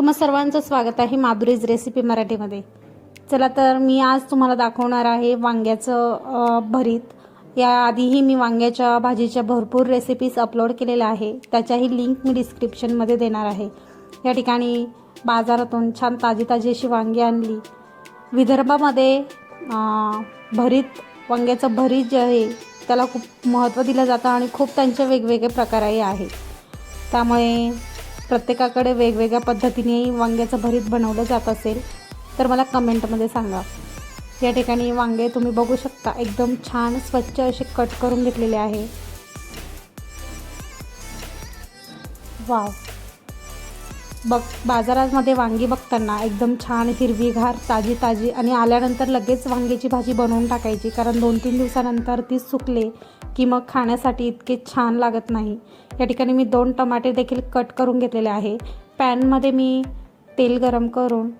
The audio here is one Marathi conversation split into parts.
तुम्हा सर्वांचं स्वागत आहे माधुरीज रेसिपी मराठीमध्ये. चला तर मी आज तुम्हाला दाखवणार आहे वांग्याचं भरीत. याआधीही मी वांग्याच्या भाजीच्या भरपूर रेसिपीज अपलोड केलेल्या आहे. त्याच्याही लिंक मी डिस्क्रिप्शनमध्ये देणार आहे. या ठिकाणी बाजारातून छान ताजी ताजी अशी वांगी आणली. विदर्भामध्ये भरीत वांग्याचं भरीत जे आहे त्याला खूप महत्त्व दिलं जातं आणि खूप त्यांचे वेगवेगळे प्रकारही आहेत. त्यामुळे प्रत्येकाकडे वेगवेगळ्या पद्धतीने वांग्याचं भरीत बनवलं जात असेल तर मला कमेंटमध्ये सांगा. या ठिकाणी वांगे तुम्ही बघू शकता एकदम छान स्वच्छ असे कट करून घेतलेले आहे. वाव. बघ बाजारामध्ये वांगी बघताना एकदम छान हिरवीघार ताजी ताजी आणि आल्यानंतर लगेच वांग्याची भाजी बनवून टाकायची. कारण दोन तीन दिवसानंतर ती सुकले की मग खाण्यासाठी इतके छान लागत नाही. या ठिकाणी मी दोन टमाटे देखील कट करून घेतलेले आहे. पॅनमध्ये मी तेल गरम करून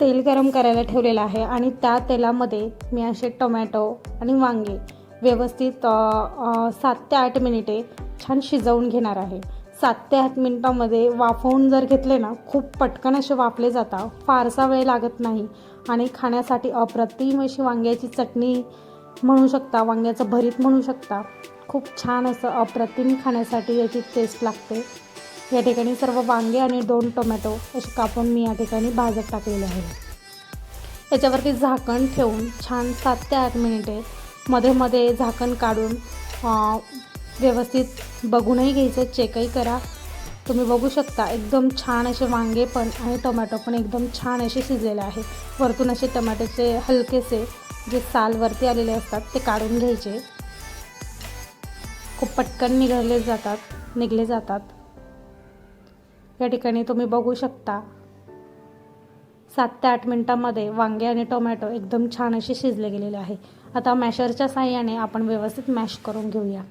तेल गरम करायला ठेवलेलं आहे आणि त्या तेलामध्ये मी असे टोमॅटो आणि वांगे व्यवस्थित सात ते आठ मिनिटे छान शिजवून घेणार आहे. सात ते आठ मिनिटामध्ये वाफवून जर घेतले ना खूप पटकन असे वाफले जातात. फारसा वेळ लागत नाही. आणि खाण्यासाठी अप्रतिम अशी वांग्याची चटणी म्हणू शकता वांग्याचं भरीत म्हणू शकता. खूप छान असं अप्रतिम खाण्यासाठी याची टेस्ट लागते. या ठिकाणी सर्व वांगे आणि दोन टोमॅटो असे कापून मी या ठिकाणी भाजत टाकलेले आहे. याच्यावरती झाकण ठेवून छान सात ते आठ मिनिटे मध्ये मध्ये झाकण काढून व्यवस्थित बघूनही घ्यायचं चेकही करा. तुम्ही बघू शकता एकदम छान असे वांगे पण आणि टोमॅटो पण एकदम छान असे शिजलेले आहे वरतून असे टोमॅटोचे हलकेसे जे सालवरती आलेले असतात ते काढून घ्यायचे. खूप पटकन निघाले जातात निघले जातात. या ठिकाणी तुम्ही बघू शकता सात ते आठ मिनटामध्ये वांगे आणि टोमॅटो एकदम छान असे शिजले गेलेले आहे. आता मॅशरच्या साह्याने आपण व्यवस्थित मॅश करून घेऊया.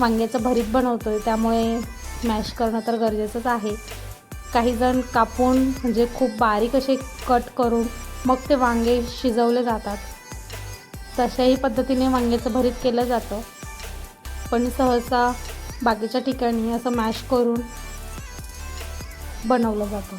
वांग्याचं भरीत बनवतो आहे त्यामुळे मॅश करणं तर गरजेचंच आहे. काही जण कापून म्हणजे खूप बारीक असे कट करून मग ते वांगे शिजवले जातात. तशाही पद्धतीने वांग्याचं भरीत केलं जातं. पण सहसा बाकीच्या ठिकाणी असं मॅश करून बनवलं जातं.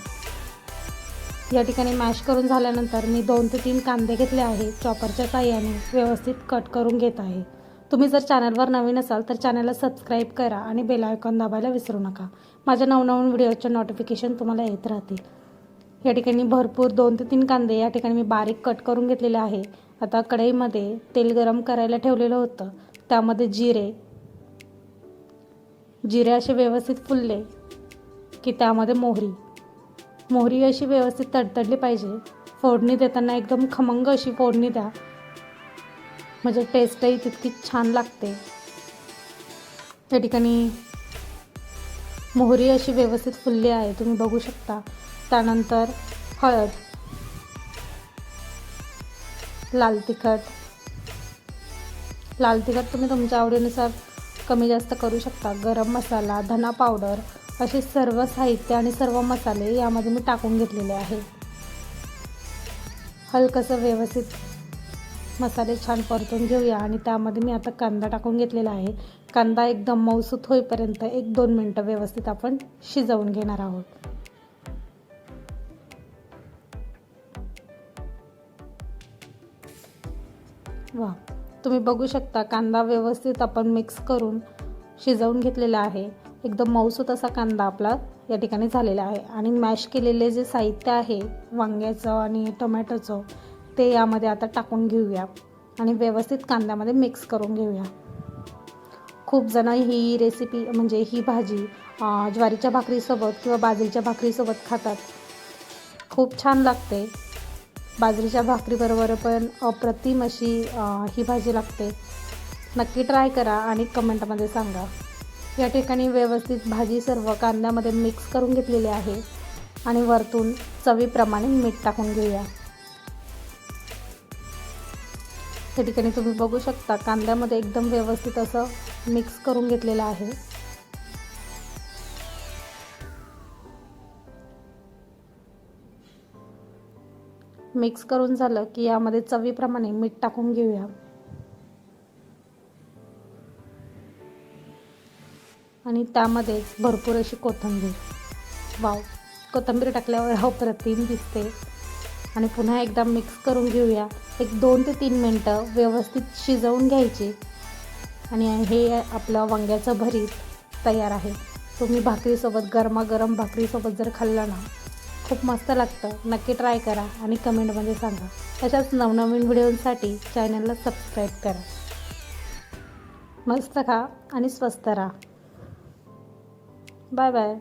या ठिकाणी मॅश करून झाल्यानंतर मी दोन ते तीन कांदे घेतले आहे चॉपरच्या साह्याने व्यवस्थित कट करून घेत आहे. तुम्ही जर चॅनलवर नवीन असाल तर चॅनलला सबस्क्राईब करा आणि बेल आयकॉन दाबायला विसरू नका. माझ्या नवनवीन व्हिडिओचे नोटिफिकेशन तुम्हाला येत राहतील. या ठिकाणी भरपूर दोन ते तीन कांदे या ठिकाणी मी बारीक कट करून घेतलेले आहे. आता कढईमध्ये तेल गरम करायला ठेवलेलं होतं. त्यामध्ये जिरे जिरे असे व्यवस्थित फुलले की त्यामध्ये मोहरी. मोहरी अशी व्यवस्थित तडतडली पाहिजे. फोडणी देताना एकदम खमंग अशी फोडणी द्या. म्हणजे टेस्टही तितकीच छान लागते. त्या ठिकाणी मोहरी अशी व्यवस्थित फुलली आहे तुम्ही बघू शकता. त्यानंतर हळद लाल तिखट. लाल तिखट तुम्ही तुमच्या आवडीनुसार कमी जास्त करू शकता. गरम मसाला धना पावडर असे सर्व साहित्य आणि सर्व मसाले यामध्ये मी टाकून घेतलेले आहे. हलकंसं व्यवस्थित मसाले छान परतून घेऊया आणि त्यामध्ये मी आता कांदा टाकून घेतलेला आहे. कांदा एकदम मौसूत होईपर्यंत एक दोन मिनटं व्यवस्थित आपण शिजवून घेणार आहोत. वा तुम्ही बघू शकता कांदा व्यवस्थित आपण मिक्स करून शिजवून घेतलेला आहे. एकदम मऊसूत असा कांदा आपला या ठिकाणी झालेला आहे. आणि मॅश केलेले जे साहित्य आहे वांग्याचं आणि टोमॅटोचं ते यामध्ये आता टाकून घेऊया. आणि व्यवस्थित कांद्यामध्ये मिक्स करून घेऊया. खूप जण ही रेसिपी म्हणजे ही भाजी ज्वारीच्या भाकरीसोबत किंवा बाजरीच्या भाकरीसोबत खातात. खूप छान लागते. बाजरीच्या भाकरीबरोबर पण अप्रतिम अशी ही भाजी लागते. नक्की ट्राय करा आणि कमेंटमध्ये सांगा. या ठिकाणी व्यवस्थित भाजी सर्व कांद्यामध्ये मिक्स करून घेतलेली आहे. आणि वरतून चवीप्रमाणे मीठ टाकून घेऊया. त्या ठिकाणी तुम्ही बघू शकता कांद्यामध्ये एकदम व्यवस्थित असं मिक्स करून घेतलेलं आहे. मिक्स करून झालं की यामध्ये चवीप्रमाणे मीठ टाकून घेऊया. आणि त्यामध्येच भरपूर अशी कोथिंबीर. वाव कोथिंबीर टाकल्यावर अप्रतिम दिसते. आणि पुन्हा एकदा मिक्स करून घेऊया. एक दोन ते तीन मिनटं व्यवस्थित शिजवून घ्यायची. आणि हे आपलं वांग्याचं भरीत तयार आहे. तुम्ही भाकरीसोबत गरमागरम भाकरीसोबत जर खाल्लं ना खूप मस्त लागतं. नक्की ट्राय करा आणि कमेंटमध्ये सांगा. तशाच नवनवीन व्हिडिओसाठी चॅनलला सबस्क्राईब करा. मस्त खा आणि स्वस्त राहा. Bye bye